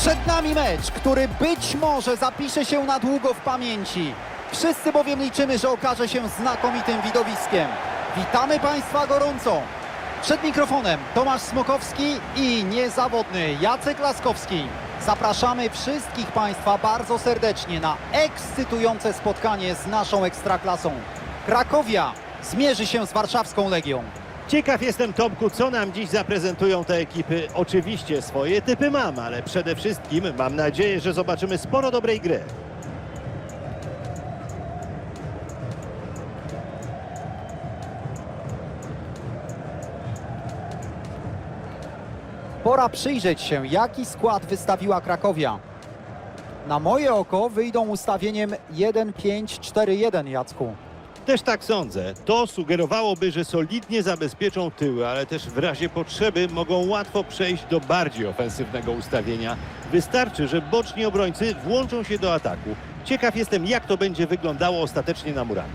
Przed nami mecz, który być może zapisze się na długo w pamięci. Wszyscy bowiem liczymy, że okaże się znakomitym widowiskiem. Witamy Państwa gorąco. Przed mikrofonem Tomasz Smokowski i niezawodny Jacek Laskowski. Zapraszamy wszystkich Państwa bardzo serdecznie na ekscytujące spotkanie z naszą Ekstraklasą. Krakowia zmierzy się z warszawską Legią. Ciekaw jestem, Tomku, co nam dziś zaprezentują te ekipy. Oczywiście swoje typy mam, ale przede wszystkim mam nadzieję, że zobaczymy sporo dobrej gry. Pora przyjrzeć się, jaki skład wystawiła Krakowia. Na moje oko wyjdą ustawieniem 1-5-4-1, Jacku. Też tak sądzę. To sugerowałoby, że solidnie zabezpieczą tyły, ale też w razie potrzeby mogą łatwo przejść do bardziej ofensywnego ustawienia. Wystarczy, że boczni obrońcy włączą się do ataku. Ciekaw jestem, jak to będzie wyglądało ostatecznie na murami.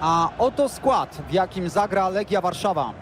A oto skład, w jakim zagra Legia Warszawa.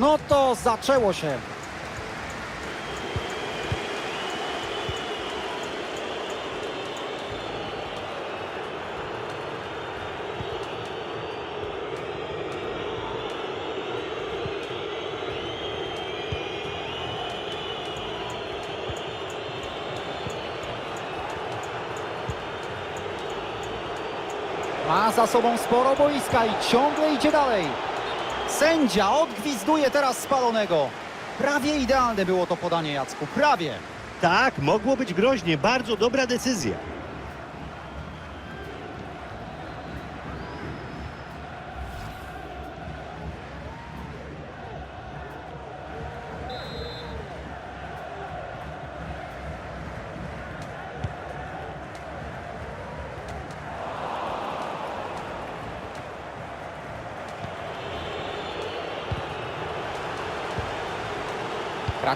No to zaczęło się. Ma za sobą sporo boiska i ciągle idzie dalej. Sędzia odgwizduje teraz spalonego. Prawie idealne było to podanie Jacku, prawie. Tak, mogło być groźnie. Bardzo dobra decyzja.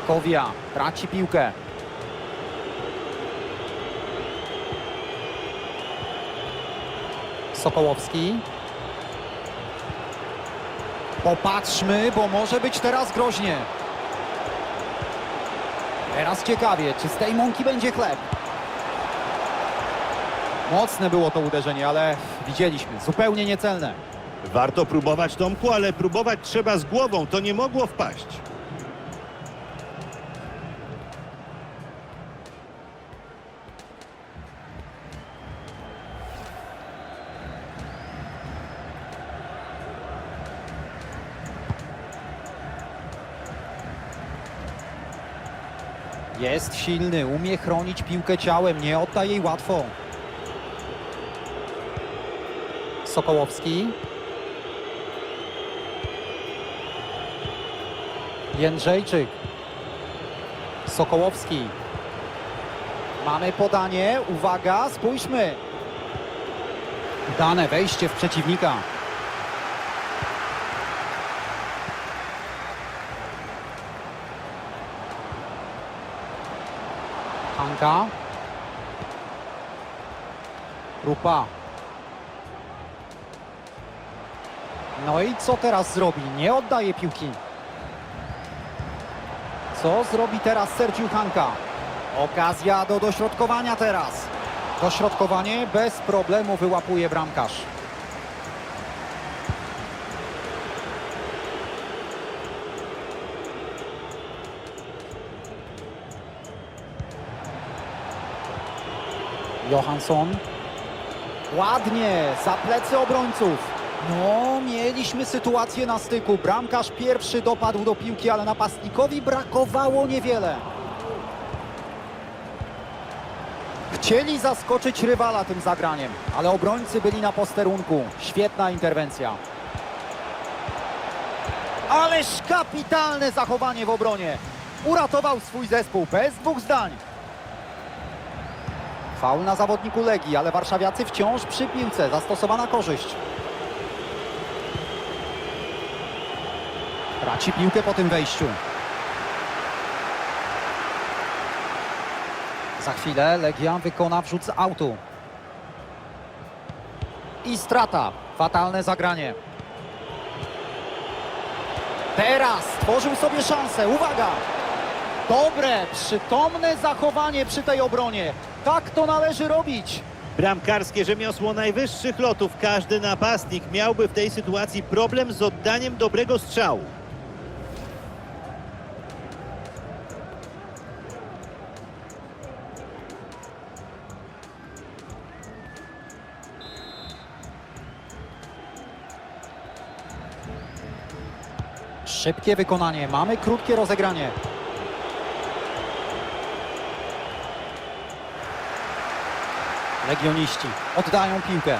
Krakowia traci piłkę. Sokołowski. Popatrzmy, bo może być teraz groźnie. Teraz ciekawie, czy z tej mąki będzie chleb. Mocne było to uderzenie, ale widzieliśmy, zupełnie niecelne. Warto próbować, Tomku, ale próbować trzeba z głową. To nie mogło wpaść. Jest silny, umie chronić piłkę ciałem, nie odda jej łatwo. Sokołowski. Jędrzejczyk. Sokołowski. Mamy podanie, uwaga, spójrzmy. Dane wejście w przeciwnika. Hanka. Rupa. No i co teraz zrobi? Nie oddaje piłki. Co zrobi teraz Sergiu Hanka? Okazja do dośrodkowania teraz. Dośrodkowanie bez problemu wyłapuje bramkarz. Johansson. Ładnie, za plecy obrońców. No, mieliśmy sytuację na styku. Bramkarz pierwszy dopadł do piłki, ale napastnikowi brakowało niewiele. Chcieli zaskoczyć rywala tym zagraniem, ale obrońcy byli na posterunku. Świetna interwencja. Ależ kapitalne zachowanie w obronie. Uratował swój zespół bez dwóch zdań. Faul na zawodniku Legii, ale warszawiacy wciąż przy piłce. Zastosowana korzyść. Traci piłkę po tym wejściu. Za chwilę Legia wykona wrzut z autu. I strata. Fatalne zagranie. Teraz stworzył sobie szansę. Uwaga! Dobre, przytomne zachowanie przy tej obronie. Tak to należy robić. Bramkarskie rzemiosło najwyższych lotów. Każdy napastnik miałby w tej sytuacji problem z oddaniem dobrego strzału. Szybkie wykonanie. Mamy krótkie rozegranie. Legioniści oddają piłkę.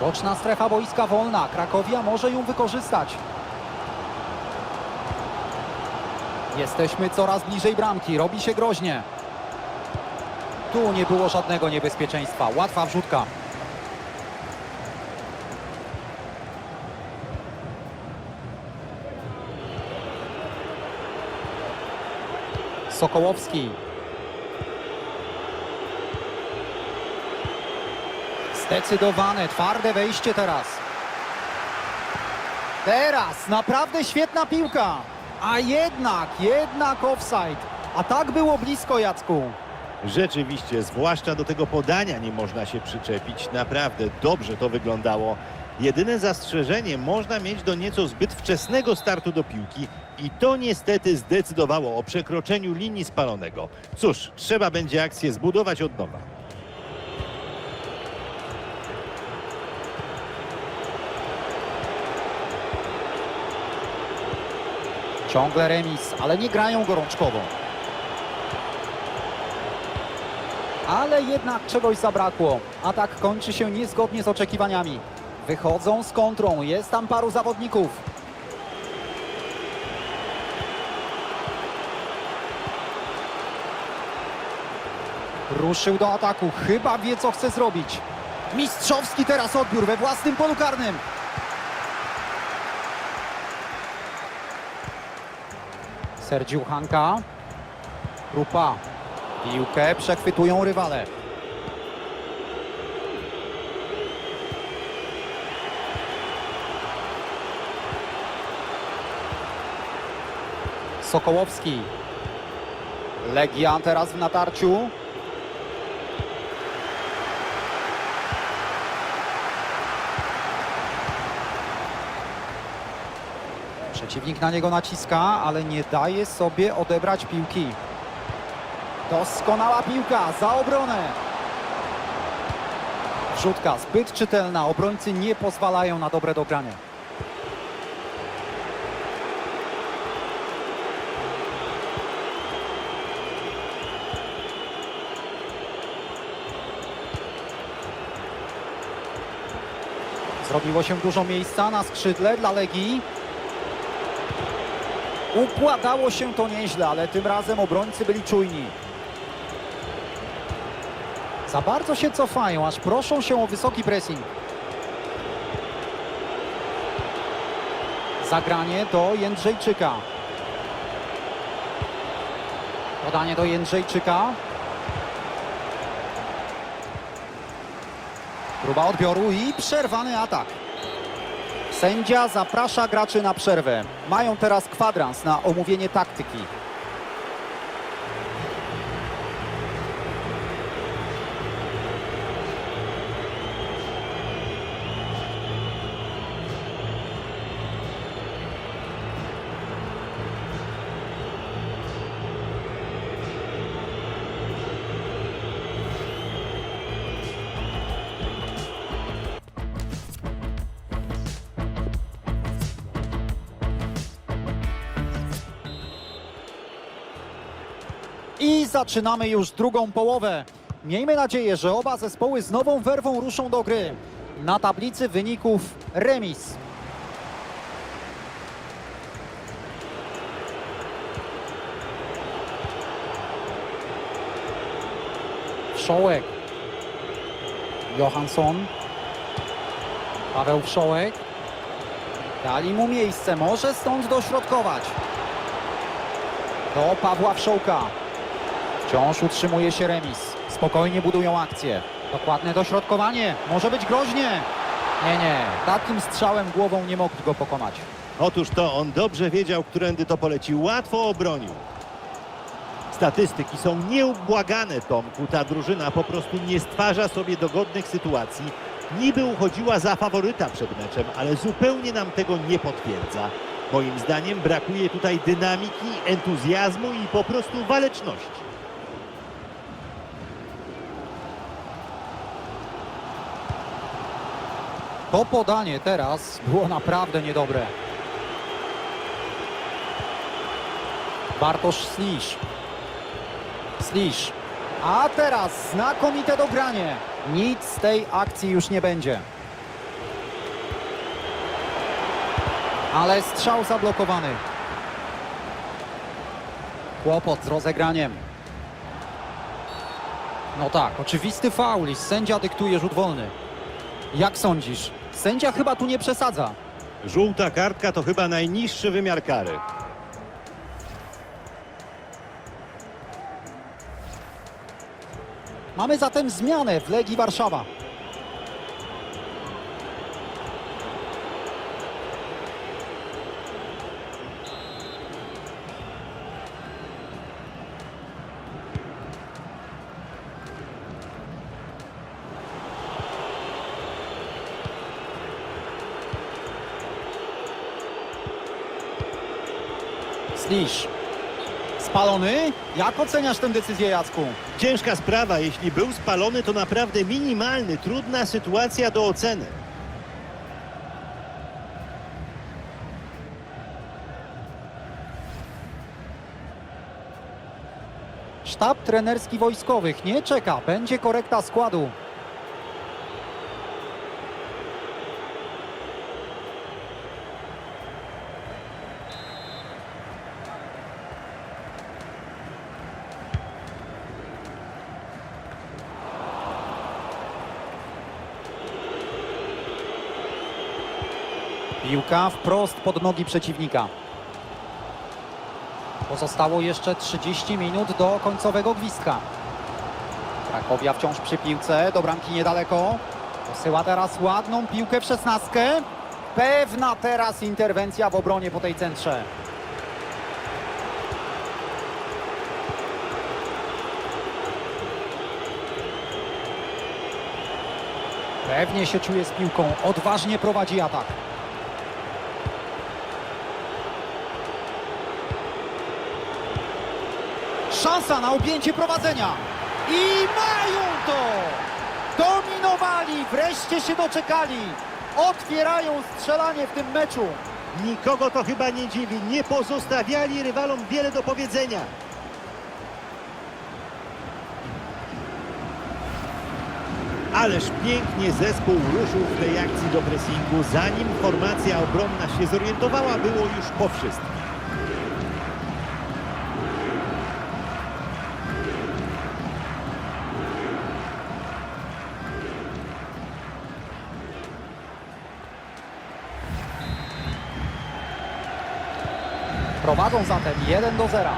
Boczna strefa boiska wolna. Krakowia może ją wykorzystać. Jesteśmy coraz bliżej bramki. Robi się groźnie. Tu nie było żadnego niebezpieczeństwa. Łatwa wrzutka. Sokołowski. Zdecydowane, twarde wejście teraz. Teraz naprawdę świetna piłka. A jednak, jednak offside. A tak było blisko Jacku. Rzeczywiście, zwłaszcza do tego podania nie można się przyczepić. Naprawdę dobrze to wyglądało. Jedyne zastrzeżenie można mieć do nieco zbyt wczesnego startu do piłki i to niestety zdecydowało o przekroczeniu linii spalonego. Cóż, trzeba będzie akcję zbudować od nowa. Ciągle remis, ale nie grają gorączkowo. Ale jednak czegoś zabrakło. Atak kończy się niezgodnie z oczekiwaniami. Wychodzą z kontrą, jest tam paru zawodników. Ruszył do ataku, chyba wie co chce zrobić. Mistrzowski teraz odbiór we własnym polu karnym. Sergiu Hanka. Rupa. Piłkę przechwytują rywale. Sokołowski. Legia teraz w natarciu. Przeciwnik na niego naciska, ale nie daje sobie odebrać piłki. Doskonała piłka za obronę. Wrzutka zbyt czytelna, obrońcy nie pozwalają na dobre dogranie. Zrobiło się dużo miejsca na skrzydle dla Legii. Układało się to nieźle, ale tym razem obrońcy byli czujni. Za bardzo się cofają, aż proszą się o wysoki pressing. Zagranie do Jędrzejczyka. Podanie do Jędrzejczyka. Próba odbioru i przerwany atak. Sędzia zaprasza graczy na przerwę. Mają teraz kwadrans na omówienie taktyki. Zaczynamy już drugą połowę. Miejmy nadzieję, że oba zespoły z nową werwą ruszą do gry. Na tablicy wyników remis. Wszołek. Johansson. Paweł Wszołek. Dali mu miejsce, może stąd dośrodkować. Do Pawła Wszołka. Wciąż utrzymuje się remis. Spokojnie budują akcję. Dokładne dośrodkowanie. Może być groźnie. Nie, nie. Takim strzałem głową nie mogli go pokonać. Otóż to on dobrze wiedział, którędy to poleci. Łatwo obronił. Statystyki są nieubłagane, Tomku. Ta drużyna po prostu nie stwarza sobie dogodnych sytuacji. Niby uchodziła za faworyta przed meczem, ale zupełnie nam tego nie potwierdza. Moim zdaniem brakuje tutaj dynamiki, entuzjazmu i po prostu waleczności. To podanie teraz było naprawdę niedobre. Bartosz Slisz. Slisz. A teraz znakomite dogranie. Nic z tej akcji już nie będzie. Ale strzał zablokowany. Kłopot z rozegraniem. No tak, oczywisty faul i sędzia dyktuje rzut wolny. Jak sądzisz? Sędzia chyba tu nie przesadza. Żółta kartka to chyba najniższy wymiar kary. Mamy zatem zmianę w Legii Warszawa. Slisz. Spalony? Jak oceniasz tę decyzję, Jacku? Ciężka sprawa, jeśli był spalony, to naprawdę minimalny, trudna sytuacja do oceny. Sztab trenerski wojskowych nie czeka, będzie korekta składu. Piłka wprost pod nogi przeciwnika. Pozostało jeszcze 30 minut do końcowego gwizdka. Krakowia wciąż przy piłce, do bramki niedaleko. Posyła teraz ładną piłkę w szesnastkę. Pewna teraz interwencja w obronie po tej centrze. Pewnie się czuje z piłką, odważnie prowadzi atak. Szansa na objęcie prowadzenia. I mają to! Dominowali, wreszcie się doczekali. Otwierają strzelanie w tym meczu. Nikogo to chyba nie dziwi, nie pozostawiali rywalom wiele do powiedzenia. Ależ pięknie zespół ruszył w tej akcji do pressingu. Zanim formacja obronna się zorientowała, było już po wszystkim. Prowadzą zatem 1 do 0.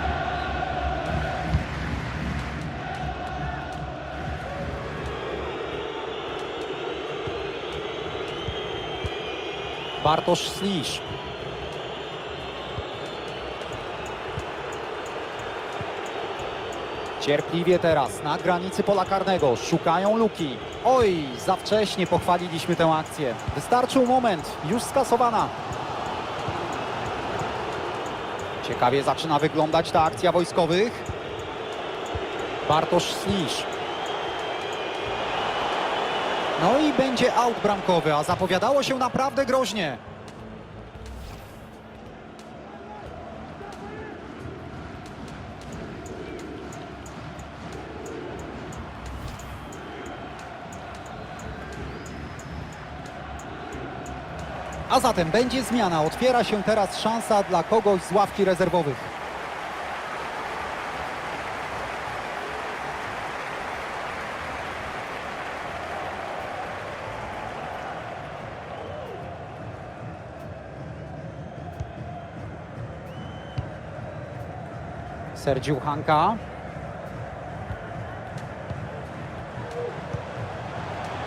Bartosz Slisz. Cierpliwie teraz na granicy pola karnego. Szukają luki. Oj, za wcześnie pochwaliliśmy tę akcję. Wystarczył moment. Już skasowana. Ciekawie zaczyna wyglądać ta akcja wojskowych. Bartosz Slisz. No i będzie aut bramkowy, a zapowiadało się naprawdę groźnie. A zatem będzie zmiana. Otwiera się teraz szansa dla kogoś z ławki rezerwowych. Sergiu Hanka.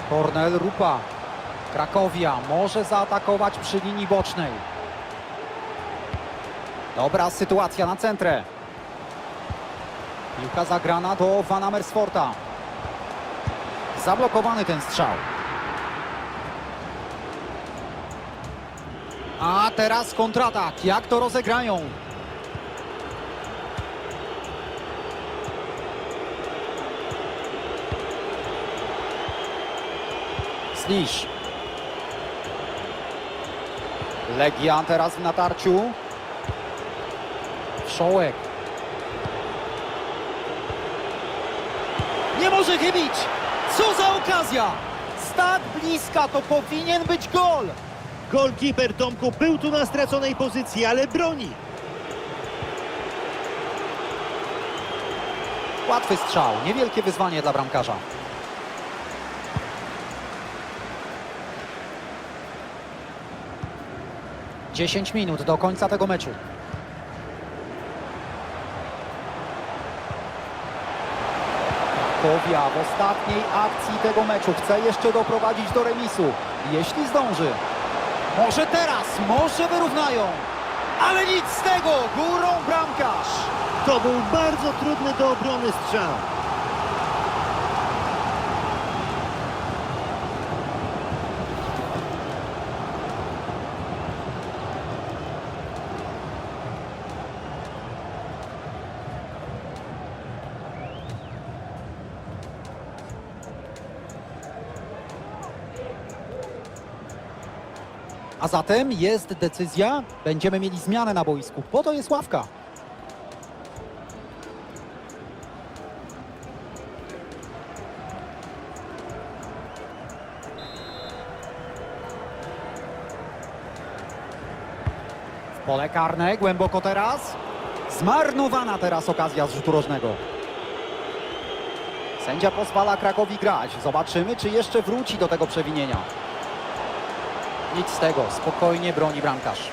Kornel Rupa. Krakowia może zaatakować przy linii bocznej. Dobra sytuacja na centrę. Piłka zagrana do Van Amersforta. Zablokowany ten strzał. A teraz kontratak. Jak to rozegrają? Slisz. Legia teraz w natarciu. Wszołek. Nie może chybić! Co za okazja! Tak bliska to powinien być gol! Golkiper Tomku był tu na straconej pozycji, ale broni. Łatwy strzał, niewielkie wyzwanie dla bramkarza. Dziesięć minut do końca tego meczu. Kowia w ostatniej akcji tego meczu chce jeszcze doprowadzić do remisu. Jeśli zdąży. Może teraz, może wyrównają. Ale nic z tego, górą bramkarz. To był bardzo trudny do obrony strzał. A zatem jest decyzja, będziemy mieli zmianę na boisku. Po to jest ławka. Pole karne, głęboko teraz. Zmarnowana teraz okazja z rzutu rożnego. Sędzia pozwala Krakowi grać. Zobaczymy, czy jeszcze wróci do tego przewinienia. Nic z tego, spokojnie broni bramkarz.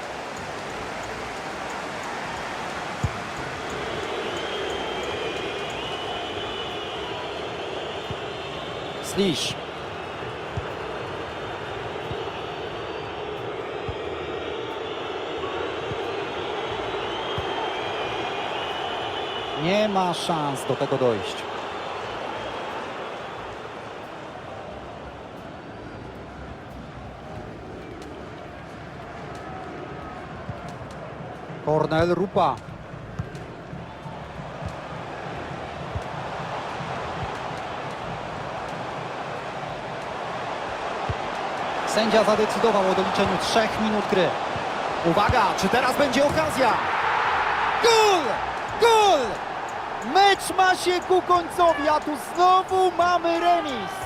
Slisz. Nie ma szans do tego dojść. Kornel Rupa. Sędzia zadecydował o doliczeniu trzech minut gry. Uwaga, czy teraz będzie okazja? Gol! Gol! Mecz ma się ku końcowi, a tu znowu mamy remis.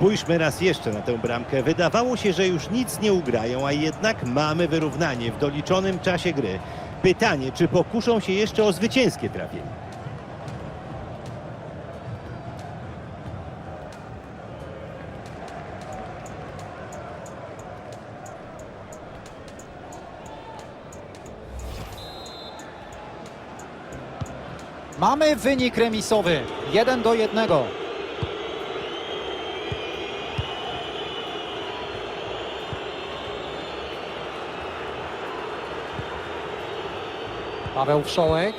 Spójrzmy raz jeszcze na tę bramkę. Wydawało się, że już nic nie ugrają, a jednak mamy wyrównanie w doliczonym czasie gry. Pytanie, czy pokuszą się jeszcze o zwycięskie trafienie? Mamy wynik remisowy. 1 do 1. Abel Soek.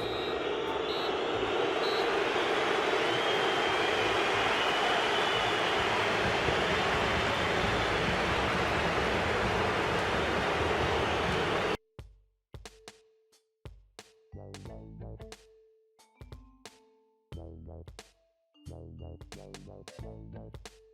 Bye.